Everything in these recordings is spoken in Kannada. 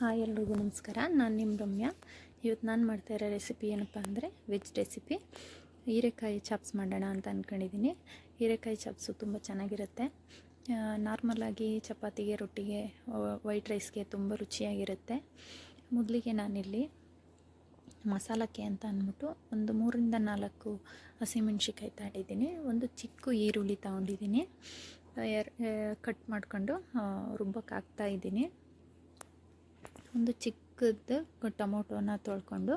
ಹಾಯ್ ಎಲ್ರಿಗೂ ನಮಸ್ಕಾರ. ನಾನು ನಿಮ್ಮ ರಮ್ಯಾ. ಇವತ್ತು ನಾನು ಮಾಡ್ತಾ ಇರೋ ರೆಸಿಪಿ ಏನಪ್ಪ ಅಂದರೆ ವೆಜ್ ರೆಸಿಪಿ ಹೀರೆಕಾಯಿ ಚಾಪ್ಸ್ ಮಾಡೋಣ ಅಂತ ಅಂದ್ಕೊಂಡಿದ್ದೀನಿ ಹೀರೆಕಾಯಿ ಚಾಪ್ಸು ತುಂಬ ಚೆನ್ನಾಗಿರುತ್ತೆ. ನಾರ್ಮಲಾಗಿ ಚಪಾತಿಗೆ, ರೊಟ್ಟಿಗೆ ವೈಟ್ ರೈಸ್ಗೆ ತುಂಬ ರುಚಿಯಾಗಿರುತ್ತೆ. ಮೊದಲಿಗೆ ನಾನಿಲ್ಲಿ ಮಸಾಲಕ್ಕೆ ಅಂತ ಅಂದ್ಬಿಟ್ಟು ಒಂದು ಮೂರಿಂದ ನಾಲ್ಕು ಹಸಿಮೆಣ್ಸಿಕಾಯಿ ತಗೊಂಡಿದ್ದೀನಿ. ಒಂದು ಚಿಕ್ಕ ಈರುಳ್ಳಿ ತಗೊಂಡಿದ್ದೀನಿ. ಕಟ್ ಮಾಡಿಕೊಂಡು ರುಬ್ಬಕ್ಕೆ ಒಂದು ಚಿಕ್ಕದ ಟೊಮೊಟೊನ ತೊಳ್ಕೊಂಡು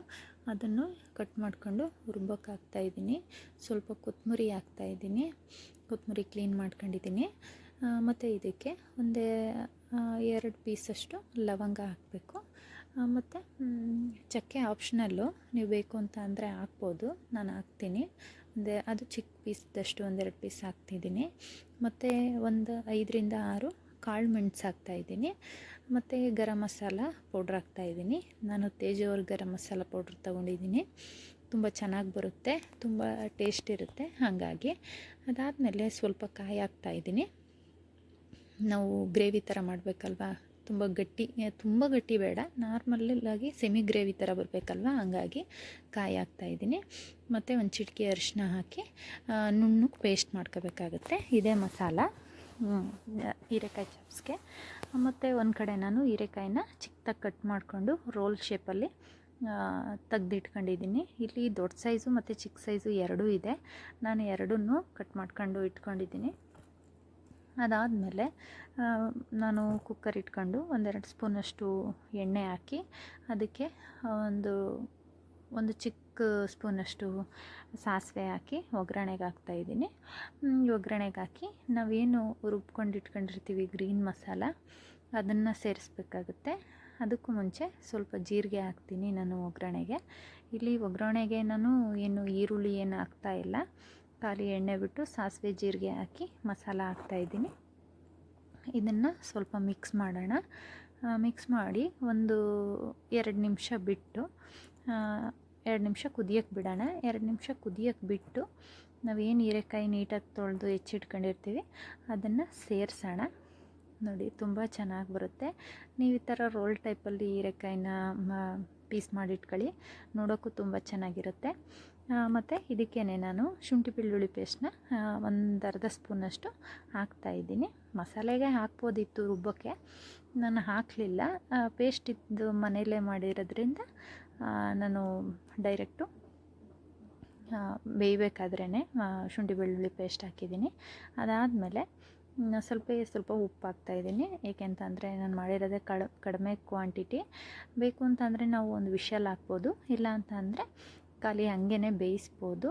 ಅದನ್ನು ಕಟ್ ಮಾಡಿಕೊಂಡು ರುಬ್ಬಕ್ಕೆ ಹಾಕ್ತಾಯಿದ್ದೀನಿ ಸ್ವಲ್ಪ ಕೊತ್ತಂಬರಿ ಹಾಕ್ತಾಯಿದ್ದೀನಿ ಕೊತ್ತಂಬರಿ ಕ್ಲೀನ್ ಮಾಡ್ಕೊಂಡಿದ್ದೀನಿ. ಮತ್ತು ಇದಕ್ಕೆ ಒಂದೇ ಎರಡು ಪೀಸಷ್ಟು ಲವಂಗ ಹಾಕಬೇಕು. ಮತ್ತು ಚಕ್ಕೆ ಆಪ್ಷನಲ್ಲು ನೀವು ಬೇಕು ಅಂತ ಅಂದರೆ ಹಾಕ್ಬೋದು. ನಾನು ಹಾಕ್ತೀನಿ. ಒಂದು, ಅದು ಚಿಕ್ಕ ಪೀಸ್ದಷ್ಟು ಒಂದೆರಡು ಪೀಸ್ ಹಾಕ್ತಿದ್ದೀನಿ. ಮತ್ತು ಒಂದು ಐದರಿಂದ ಆರು ಕಾಳು ಮೆಣಸು ಹಾಕ್ತಾಯಿದ್ದೀನಿ ಮತ್ತು ಗರಂ ಮಸಾಲ ಪೌಡ್ರ್ ಹಾಕ್ತಾಯಿದ್ದೀನಿ ನಾನು ತೇಜವರ್ ಗರಂ ಮಸಾಲ ಪೌಡ್ರ್ ತೊಗೊಂಡಿದ್ದೀನಿ. ತುಂಬ ಚೆನ್ನಾಗಿ ಬರುತ್ತೆ, ತುಂಬ ಟೇಸ್ಟ್ ಇರುತ್ತೆ. ಹಾಗಾಗಿ ಅದಾದಮೇಲೆ ಸ್ವಲ್ಪ ಕಾಯಿ ಹಾಕ್ತಾಯಿದ್ದೀನಿ ನಾವು ಗ್ರೇವಿ ಥರ ಮಾಡಬೇಕಲ್ವಾ? ತುಂಬ ಗಟ್ಟಿ ತುಂಬ ಗಟ್ಟಿ ಬೇಡ. ನಾರ್ಮಲ್ಲಾಗಿ ಸೆಮಿ ಗ್ರೇವಿ ಥರ ಬರಬೇಕಲ್ವಾ? ಹಾಗಾಗಿ ಕಾಯಿ ಹಾಕ್ತಾಯಿದ್ದೀನಿ ಮತ್ತು ಒಂದು ಚಿಟಿಕೆ ಅರಿಶಿನ ಹಾಕಿ ನುಣ್ಣಗೆ ಪೇಸ್ಟ್ ಮಾಡ್ಕೋಬೇಕಾಗುತ್ತೆ. ಇದೇ ಮಸಾಲ. ಹೀರೆಕಾಯಿ ಚಪ್ಸ್ಗೆ ಮತ್ತು ಒಂದು ಕಡೆ ನಾನು ಹೀರೆಕಾಯಿನ ಚಿಕ್ಕದಾಗಿ ಕಟ್ ಮಾಡಿಕೊಂಡು ರೋಲ್ ಶೇಪಲ್ಲಿ ತೆಗ್ದಿಟ್ಕೊಂಡಿದ್ದೀನಿ. ಇಲ್ಲಿ ದೊಡ್ಡ ಸೈಜು ಮತ್ತು ಚಿಕ್ಕ ಸೈಜು ಎರಡೂ ಇದೆ. ನಾನು ಎರಡನ್ನೂ ಕಟ್ ಮಾಡ್ಕೊಂಡು ಇಟ್ಕೊಂಡಿದ್ದೀನಿ. ಅದಾದಮೇಲೆ ನಾನು ಕುಕ್ಕರ್ ಇಟ್ಕೊಂಡು ಒಂದೆರಡು ಸ್ಪೂನಷ್ಟು ಎಣ್ಣೆ ಹಾಕಿ, ಅದಕ್ಕೆ ಒಂದು ಒಂದು ಚಿಕ್ಕ ಸ್ಪೂನಷ್ಟು ಸಾಸಿವೆ ಹಾಕಿ ಒಗ್ಗರಣೆಗೆ ಹಾಕ್ತಾಯಿದ್ದೀನಿ ಒಗ್ಗರಣೆಗೆ ಹಾಕಿ ನಾವೇನು ರುಬ್ಕೊಂಡು ಇಟ್ಕೊಂಡಿರ್ತೀವಿ ಗ್ರೀನ್ ಮಸಾಲ, ಅದನ್ನು ಸೇರಿಸ್ಬೇಕಾಗುತ್ತೆ. ಅದಕ್ಕೂ ಮುಂಚೆ ಸ್ವಲ್ಪ ಜೀರಿಗೆ ಹಾಕ್ತೀನಿ ನಾನು ಒಗ್ಗರಣೆಗೆ. ಇಲ್ಲಿ ಒಗ್ಗರಣೆಗೆ ನಾನು ಏನು ಈರುಳ್ಳಿ ಏನು ಹಾಕ್ತಾ ಇಲ್ಲ. ಖಾಲಿ ಎಣ್ಣೆ ಬಿಟ್ಟು ಸಾಸಿವೆ ಜೀರಿಗೆ ಹಾಕಿ ಮಸಾಲ ಹಾಕ್ತಾಯಿದ್ದೀನಿ ಇದನ್ನು ಸ್ವಲ್ಪ ಮಿಕ್ಸ್ ಮಾಡೋಣ. ಮಿಕ್ಸ್ ಮಾಡಿ ಒಂದು ಎರಡು ನಿಮಿಷ ಬಿಟ್ಟು ಎರಡು ನಿಮಿಷ ಕುದಿಯೋಕ್ಕೆ ಬಿಡೋಣ. ಎರಡು ನಿಮಿಷ ಕುದಿಯೋಕ್ಕೆ ಬಿಟ್ಟು ನಾವೇನು ಹೀರೆಕಾಯಿ ನೀಟಾಗಿ ತೊಳೆದು ಹೆಚ್ಚಿಟ್ಕೊಂಡಿರ್ತೀವಿ, ಅದನ್ನು ಸೇರಿಸೋಣ. ನೋಡಿ, ತುಂಬ ಚೆನ್ನಾಗಿ ಬರುತ್ತೆ. ನೀವು ಈ ಥರ ರೋಲ್ ಟೈಪಲ್ಲಿ ಹೀರೆಕಾಯಿನ ಪೀಸ್ ಮಾಡಿಟ್ಕೊಳ್ಳಿ. ನೋಡೋಕ್ಕೂ ತುಂಬ ಚೆನ್ನಾಗಿರುತ್ತೆ. ಮತ್ತು ಇದಕ್ಕೇ ನಾನು ಶುಂಠಿ ಬೆಳ್ಳುಳ್ಳಿ ಪೇಸ್ಟ್ನ ಒಂದು ಅರ್ಧ ಸ್ಪೂನಷ್ಟು ಹಾಕ್ತಾಯಿದ್ದೀನಿ ಮಸಾಲೆಗೆ ಹಾಕ್ಬೋದಿತ್ತು ರುಬ್ಬಕ್ಕೆ. ನಾನು ಹಾಕಲಿಲ್ಲ. ಪೇಸ್ಟ್ ಇದ್ದು ಮನೆಯಲ್ಲೇ ಮಾಡಿರೋದ್ರಿಂದ ನಾನು ಡೈರೆಕ್ಟು ಬೇಯಬೇಕಾದ್ರೇ ಶುಂಠಿ ಬೆಳ್ಳುಳ್ಳಿ ಪೇಸ್ಟ್ ಹಾಕಿದ್ದೀನಿ. ಅದಾದಮೇಲೆ ಸ್ವಲ್ಪ ಸ್ವಲ್ಪ ಉಪ್ಪು ಹಾಕ್ತಾಯಿದ್ದೀನಿ ಏಕೆಂತಂದರೆ ನಾನು ಮಾಡಿರೋದೇ ಕಡ ಕಡಿಮೆ ಕ್ವಾಂಟಿಟಿ. ಬೇಕು ಅಂತಂದರೆ ನಾವು ಒಂದು ವಿಷಲ್ ಹಾಕ್ಬೋದು. ಇಲ್ಲ ಅಂತಂದರೆ ಖಾಲಿ ಹಂಗೇ ಬೇಯಿಸ್ಬೋದು.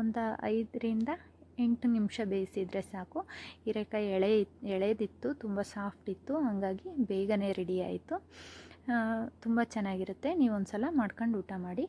ಒಂದು ಐದರಿಂದ ಎಂಟು ನಿಮಿಷ ಬೇಯಿಸಿದರೆ ಸಾಕು. ಹೀರೆಕಾಯಿ ಎಳೆ ಎಳೆದಿತ್ತು, ತುಂಬ ಸಾಫ್ಟ್ ಇತ್ತು, ಹಾಗಾಗಿ ಬೇಗನೆ ರೆಡಿ ಆಯಿತು. ತುಂಬ ಚೆನ್ನಾಗಿರುತ್ತೆ. ನೀವು ಒಂದು ಸಲ ಮಾಡ್ಕೊಂಡು ಊಟ ಮಾಡಿ.